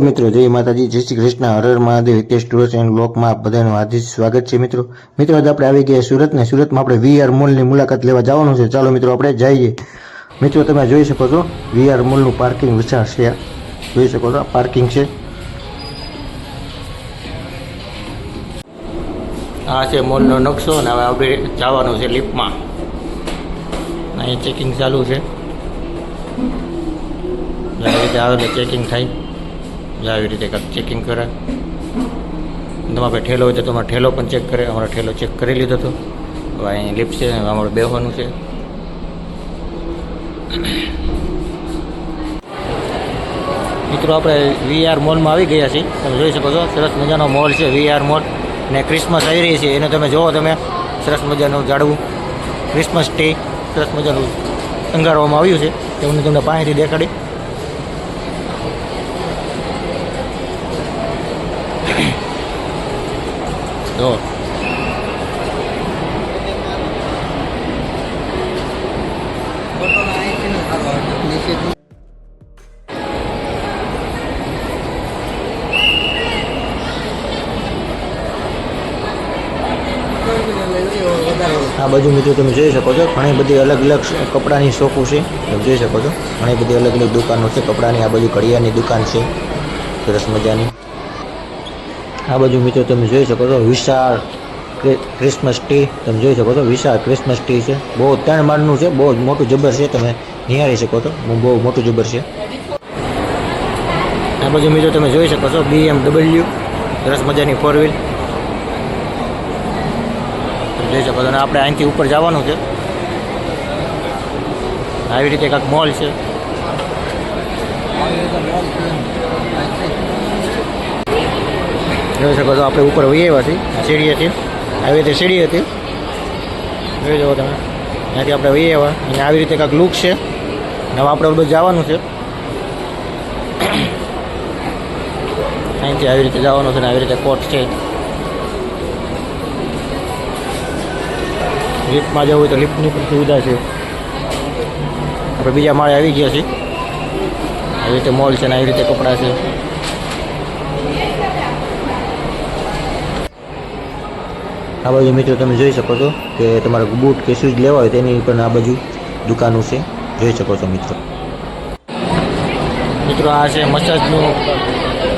મિત્રો, જય માતાજી, જય શ્રી કૃષ્ણ. હરર હર મહાદેવ, હિતેશ ટુરસ એન્ડ બ્લોકમાં બધાનું હાર્દિક સ્વાગત છે મિત્રો. મિત્રો, આજે આપણે આવી ગયા સુરત ને સુરતમાં આપણે વીઆર મોલની મુલાકાત લેવા જવાનું છે. ચાલો મિત્રો, આપણે જઈએ. મિત્રો, તમે જોઈ શકો છો વીઆર મોલનું પાર્કિંગ વિશાળ છે. જોઈ શકો છો પાર્કિંગ છે. આ છે મોલનો નકશો અને હવે આપણે જવાનું છે લિફ્ટમાં. અહીં ચેકિંગ ચાલુ છે. આવી ચેકિંગ થાય. આવી રીતે કાંઈક ચેકિંગ કરે. તમારે ભાઈ ઠેલો હોય તો તમારો ઠેલો પણ ચેક કરે. અમારો ઠેલો ચેક કરી લીધો હતો હવે અહીં લિફ્ટ છે અમારું બેહવાનું છે. મિત્રો, આપણે વીઆર મોલમાં આવી ગયા છીએ. તમે જોઈ શકો છો, સરસ મજાનો મોલ છે વીઆર મોલ ને ક્રિસમસ આવી રહી છે. એને તમે જુઓ તમે. સરસ મજાનું જાડવું ક્રિસમસ ટ્રી સરસ મજાનું અંગારવામાં આવ્યું છે. તે હું તમને પાસેથી દેખાડી. જો આ બાજુ મિત્રો તમે જોઈ શકો છો, ઘણી બધી અલગ અલગ કપડાની શોપો છે. તમે જોઈ શકો છો, ઘણી બધી અલગ અલગ દુકાનો છે. કપડાની આ બાજુ ઘડિયાળની દુકાન છે. સરસ મજાની. આ બાજુ મિત્રો તમે જોઈ શકો છો, વિશાળ ક્રિ- ક્રિસમસ ટ્રી તમે જોઈ શકો છો, વિશાળ ક્રિસમસ ટ્રી છે. બહુ ત્રણ માળનું છે, બહુ મોટું જબર છે, તમે નિહાળી શકો છો. બહુ મોટું જબર છે. આ બાજુ મિત્રો તમે જોઈ શકો છો બીએમડબલ્યુ સરસ મજાની ફોર વ્હીલ જોઈ શકો છો, અને આપણે અહીંથી ઉપર જવાનું છે. આવી રીતે કાંક મોલ છે. જોઈ શકો છો, આપણે ઉપર વહી આવ્યા છીએ. સીડી હતી આવી રીતે સીડી હતી જોઈ શકો તમે. ત્યાંથી આપણે વહી આવ્યા. અને આવી રીતે કાંઈક લુક છે. નવા આપણે બધું જવાનું છે. અહીંથી આવી રીતે જવાનું છે ને આવી રીતે કોટ છે. લિફ્ટમાં જવું હોય તો લિફ્ટની પણ સુવિધા છે. આપણે બીજા માળે આવી ગયા છીએ. આવી રીતે મોલ છે ને, આવી રીતે કપડાં છે. આ બાજુ મિત્રો તમે જોઈ શકો છો કે તમારે બૂટ કે શૂઝ લેવા હોય તેની પણ આ બાજુ દુકાનો છે. જોઈ શકો છો મિત્રો. મિત્રો, આ છે મસાજનું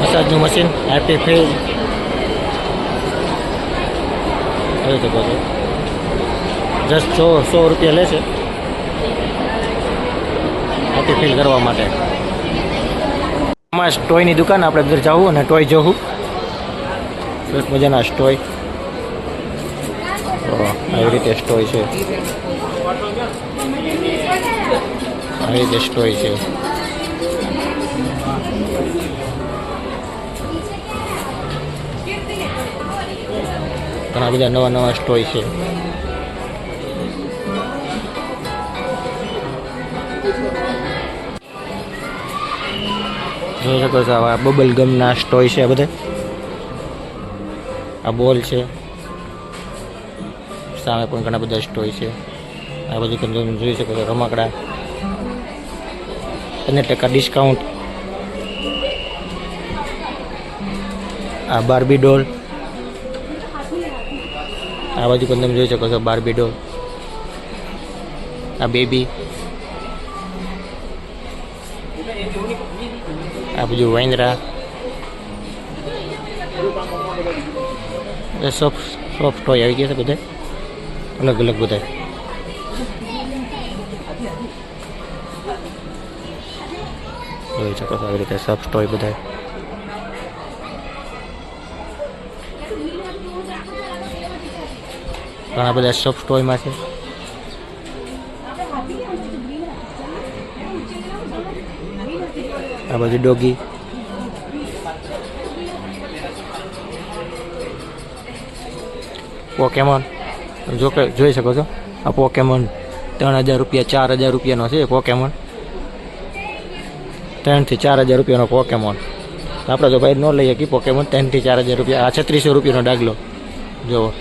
મસાજનું મશીન હેપી ફીલ જોઈ શકો છો. જસ્ટ સો સો રૂપિયા લે છે. હેપી ફીલ કરવા માટે. આમાં ટોયની દુકાન, આપણે અંદર જવું અને ટોય જોવું. સરસ મજાના સ્ટોય તો આવી રીતે સ્ટોય છે. આવી રીતે સ્ટોય છે. ઘણા બધા નવા નવા સ્ટોય છે. જોઈ શકો છો, આવા બબલ ગમના સ્ટોય છે બધા. આ બોલ છે. સામે પણ ઘણા બધા સ્ટોય છે. આ બધું તમે જોઈ શકો છો, રમકડા. પંદર ટકા ડિસ્કાઉન્ટ આ બાર્બી ડોલ આ બાજુ પણ તમે જોઈ શકો છો બાર્બી ડોલ આ બેબી આ બધું વાંદરા. સોફ્ટ સોફ્ટ ટોય આવી ગયા છે બધા. અલગ અલગ બધા જોઈ શકો છો આવી રીતે સબ સ્ટોય બધા ઘણા બધા સોફ્ટ ટોયમાં છે. આ બાજુ ડોગી. પોકેમોન તમે જો કે જોઈ શકો છો. આ પોકેમોન ત્રણ હજાર રૂપિયા, ચાર હજાર રૂપિયાનો છે પોકેમોન ત્રણથી ચાર હજાર રૂપિયાનો પોકેમોન આપણે જો ભાઈ ન લઈએ કે પોકેમોન ત્રણથી ચાર હજાર રૂપિયા. આ છત્રીસો રૂપિયાનો ડાગલો. જુઓ.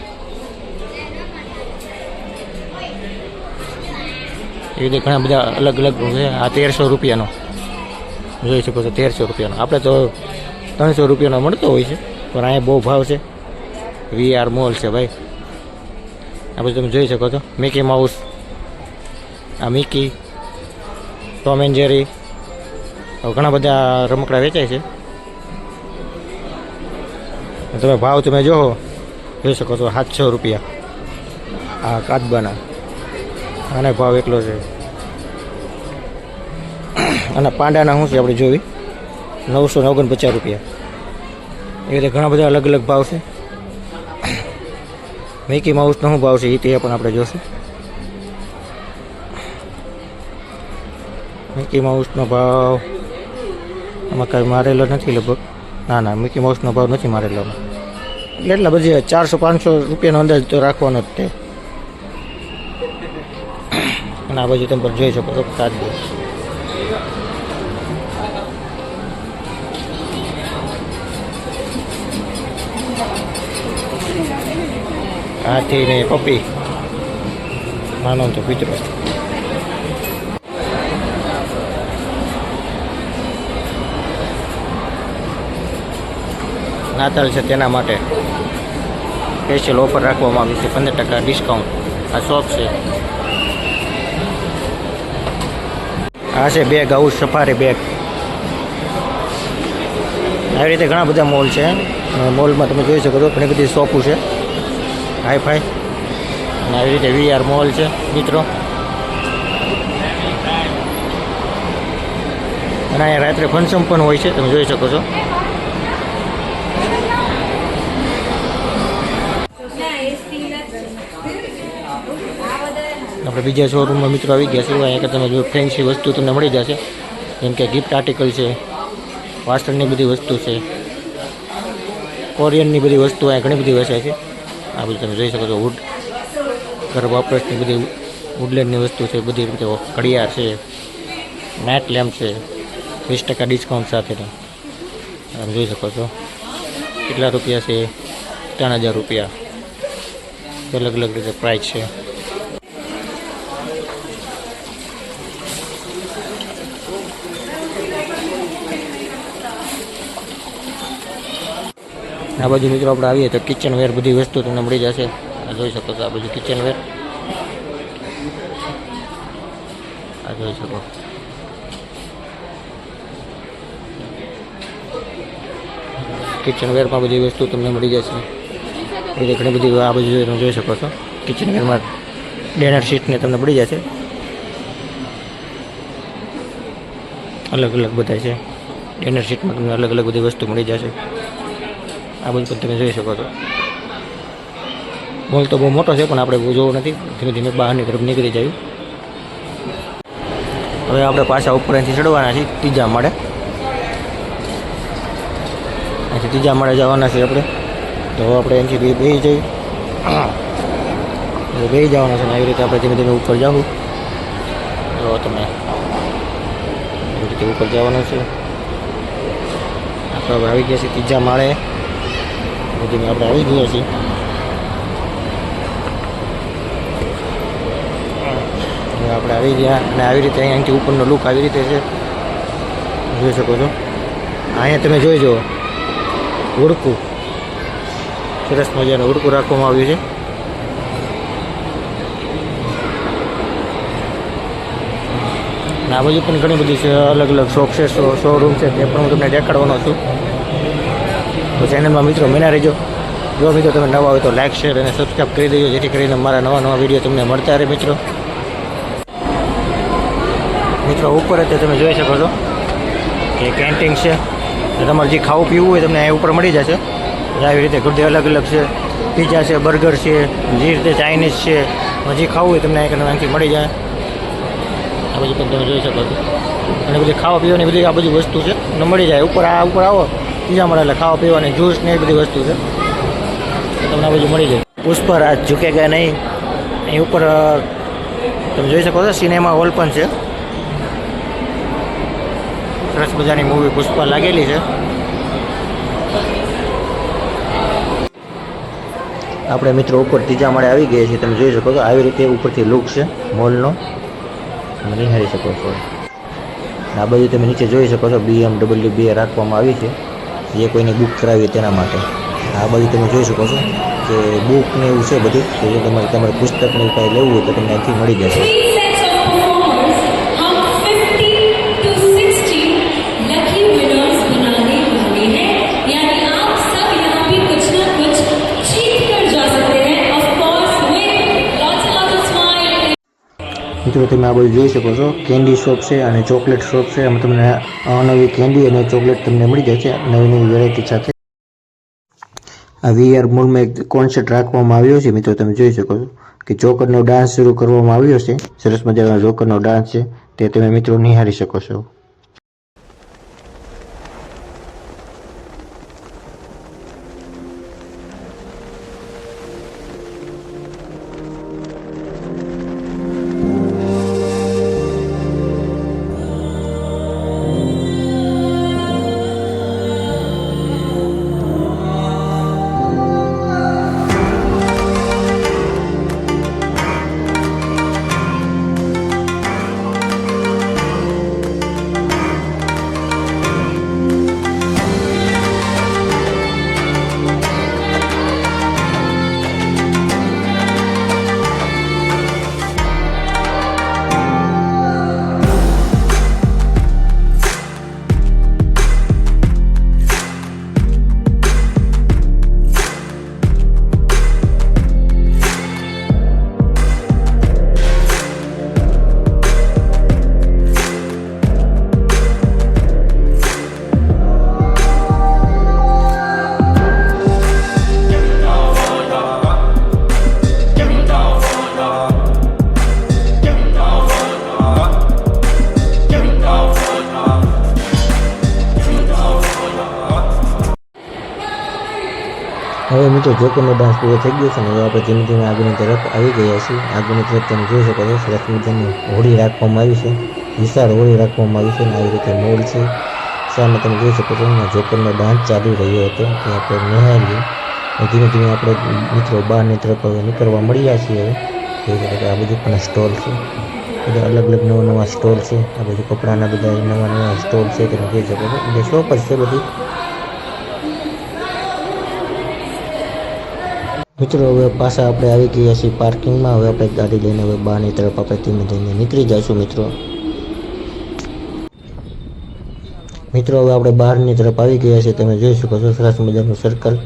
એ રીતે ઘણા બધા અલગ અલગ છે. આ તેરસો રૂપિયાનો. જોઈ શકો છો, તેરસો રૂપિયાનો. આપણે તો ત્રણસો રૂપિયાનો મળતો હોય છે, પણ અહીંયા બહુ ભાવ છે. વીઆર મોલ છે ભાઈ. આ બધું તમે જોઈ શકો છો. મિકી માઉસ આ મિકી ટોમ એન્ડ જેરી ઘણા બધા રમકડા વેચાય છે. તમે ભાવ તમે જોવો, જોઈ શકો છો સાતસો રૂપિયા. આ કાચબાના આને ભાવ એટલો છે. અને પાંડાના શું છે આપણે જોવી નવસો ઓગણપચાસ રૂપિયા. એ રીતે ઘણા બધા અલગ અલગ ભાવ છે. મિકી માઉસનો શું ભાવ છે, એ તે પણ આપણે જોશું. મિકી માઉસનો ભાવ આમાં કાંઈ મારેલો નથી લગભગ. ના ના મિકી માઉસનો ભાવ નથી મારેલો. એટલે એટલા બધી ચારસો પાંચસો રૂપિયાનો અંદાજ તો રાખવાનો જ તે અને આ બાજુ તમે જોઈ શકો છો કાચબો હાથી ને પપ્પી નાનો તો પિતરો નાતાલ છે તેના માટે સ્પેશિયલ ઓફર રાખવામાં આવી છે પંદર ટકા ડિસ્કાઉન્ટ આ શોપ છે આ છે બેગ આવું સફારી બેગ આવી રીતે ઘણા બધા મોલ છે મોલમાં તમે જોઈ શકો છો ઘણી બધી શોપો છે હાઈ ફાઈ અને આવી રીતે વીઆર મોલ છે, મિત્રો. અને અહીંયા રાત્રે ફંક્શન પણ હોય છે, તમે જોઈ શકો છો. આપણે બીજા શોરૂમમાં મિત્રો આવી ગયા છે અહીંયા તમે જો ફેન્સી વસ્તુ તમને મળી જશે. જેમ કે ગિફ્ટ આર્ટિકલ છે, વાસણની બધી વસ્તુ છે, કોરિયનની બધી વસ્તુ, અહીંયા ઘણી બધી વેચાય છે. આ બધું તમે જોઈ શકો છો વુડ ઘર વપરાશની બધી વુડલેન્ડની વસ્તુ છે, બધી રીતે ઘડિયાળ છે નાઇટ લેમ્પ છે, વીસ ટકા ડિસ્કાઉન્ટ સાથેની. તમે જોઈ શકો છો. કેટલા રૂપિયા છે? ત્રણ હજાર રૂપિયા. અલગ અલગ રીતે પ્રાઇસ છે. આ બાજુ મિત્રો આપણે આવીએ તો કિચન વેર બધી વસ્તુ તમને મળી જશે. જોઈ શકો છો આ બાજુ કિચન વેર આ જોઈ શકો. કિચન વેરમાં બધી વસ્તુ તમને મળી જશે. બીજી ઘણી બધી આ બાજુ તમે જોઈ શકો છો. કિચન વેરમાં ડિનર શીટને તમને મળી જશે. અલગ અલગ બધા છે. ડિનર શીટમાં તમને અલગ અલગ બધી વસ્તુ મળી જશે. આ બધું પણ તમે જોઈ શકો છો. મોલ તો બહુ મોટો છે, પણ આપણે બહુ જોવો નથી. ધીમે ધીમે બહારની તરફ નીકળી જાય. હવે આપણે પાછા ઉપર અહીંથી ચડવાના છીએ, ત્રીજા માળે. અહીંથી ત્રીજા માળે જવાના છીએ આપણે. તો આપણે અહીંથી બે બે જઈ. બે જવાના છે આવી રીતે આપણે ધીમે ધીમે ઉપર જાઉં તો તમે એવી રીતે ઉપર જવાનું છે. આપણે આવી ગયા છીએ ત્રીજા માળે. બધી આપણે આવી ગયા છીએ આપણે આવી ગયા અને આવી રીતે અહીંયાથી ઉપરનો લુક આવી રીતે છે. જોઈ શકો છો. અહીંયા તમે જોઈ જુઓ. ઉડકું. સરસ મજાનું ઉડકું રાખવામાં આવ્યું છે. અને આ બાજુ પણ ઘણી બધી અલગ અલગ શોપ છે શોરૂમ છે, તે પણ હું તમને દેખાડવાનો છું. તો ચેનલમાં મિત્રો મેના રહેજો. જો મિત્રો તમે નવા હોય તો લાઇક શેર અને સબસ્ક્રાઈબ કરી દેજો, જેથી કરીને મારા નવા નવા વીડિયો તમને મળતા રહે મિત્રો. મિત્રો, ઉપર જ તમે જોઈ શકો છો કે કેન્ટીન છે. તમારે જે ખાવું પીવું હોય તમને અહીં ઉપર મળી જશે. આવી રીતે ઘણી અલગ અલગ છે. પીઝા છે બર્ગર છે જે રીતે ચાઇનીઝ છે. જે ખાવું હોય તમને અહીં અહીંથી મળી જાય. આ બધું તમે જોઈ શકો છો. અને બધી ખાવા પીવાની બધી આ બધી વસ્તુ છે. અને મળી જાય. ઉપર આ ઉપર આવો. ત્રીજા મળે એટલે ખાવા પીવાની જ્યુસ ને એ બધી વસ્તુ છે. તમને આ બધું મળી જાય. પુષ્પરાજ ઝૂકે કે નહીં. અહીં ઉપર તમે જોઈ શકો છો, સિનેમા હોલ પણ છે. સરસ મજાની મૂવી પુષ્પા લાગેલી છે. આપણે મિત્રો ઉપર ત્રીજા માળે આવી ગયા છીએ. તમે જોઈ શકો છો, આવી રીતે ઉપરથી લુક છે મોલનો તમે નિહાળી શકો છો. આ બાજુ તમે નીચે જોઈ શકો છો બીએમડબલ્યુ બે રાખવામાં આવી છે. જે કોઈને બુક કરાવી તેના માટે. આ બાજુ તમે જોઈ શકો છો કે બુક ને એવું છે બધું, કે જો તમારે તમારે પુસ્તક ને એવું કાંઈ લેવું હોય તો તમને અહીંથી મળી જશે. મિત્રો, તમે આ બધું જોઈ શકો છો. કેન્ડી શોપ છે અને ચોકલેટ શોપ છે. એમાં તમને અવનવી કેન્ડી અને ચોકલેટ તમને મળી જાય છે નવી નવી વેરાયટી સાથે. આ વીઆર મોલમાં એક કોન્સર્ટ રાખવામાં આવ્યો છે, મિત્રો, તમે જોઈ શકો છો કે જોકરનો ડાન્સ શરૂ કરવામાં આવ્યો છે. સરસ મજાનો જોકરનો ડાન્સ છે. તે તમે મિત્રો નિહાળી શકો છો. હવે મિત્રો જોકરનો ડાન્સ પૂરો થઈ ગયો છે ને, હવે આપણે ધીમે ધીમે આગળની તરફ આવી ગયા છીએ. આગળની તરફ તમે જોઈ શકો છો, સરસ મજાની હોળી રાખવામાં આવી છે. વિશાળ હોળી રાખવામાં આવી છે અને આવી રીતે મોલ છે. સામે તમે જોઈ શકો છો જોકરનો ડાન્સ ચાલુ રહ્યો હતો, તે આપણે નિહાળીએ. ધીમે ધીમે આપણે મિત્રો બહારની તરફ હવે નીકળવા મળ્યા છીએ હવે. આ બધું પણ સ્ટોલ છે. બધા અલગ અલગ નવા નવા સ્ટોલ છે. આ બધું કપડાના બધા નવા નવા સ્ટોલ છે, તમે જોઈ શકો છો. એટલે શોપ જ છે બધી. મિત્રો, હવે પાછા આપણે આવી ગયા છીએ પાર્કિંગમાં હવે આપણે ગાડી લઈને હવે બહારની તરફ આપણે ધીમે ધીમે નીકળી જઈશું, મિત્રો. મિત્રો, હવે આપણે બહારની તરફ આવી ગયા છીએ. તમે જોઈ શકો છો, સરસ મજાનું સર્કલ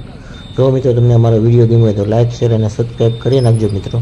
જો મિત્રો, તમને અમારો વીડિયો ગમ્યો હોય તો લાઇક શેર અને સબસ્ક્રાઈબ કરી નાખજો, મિત્રો.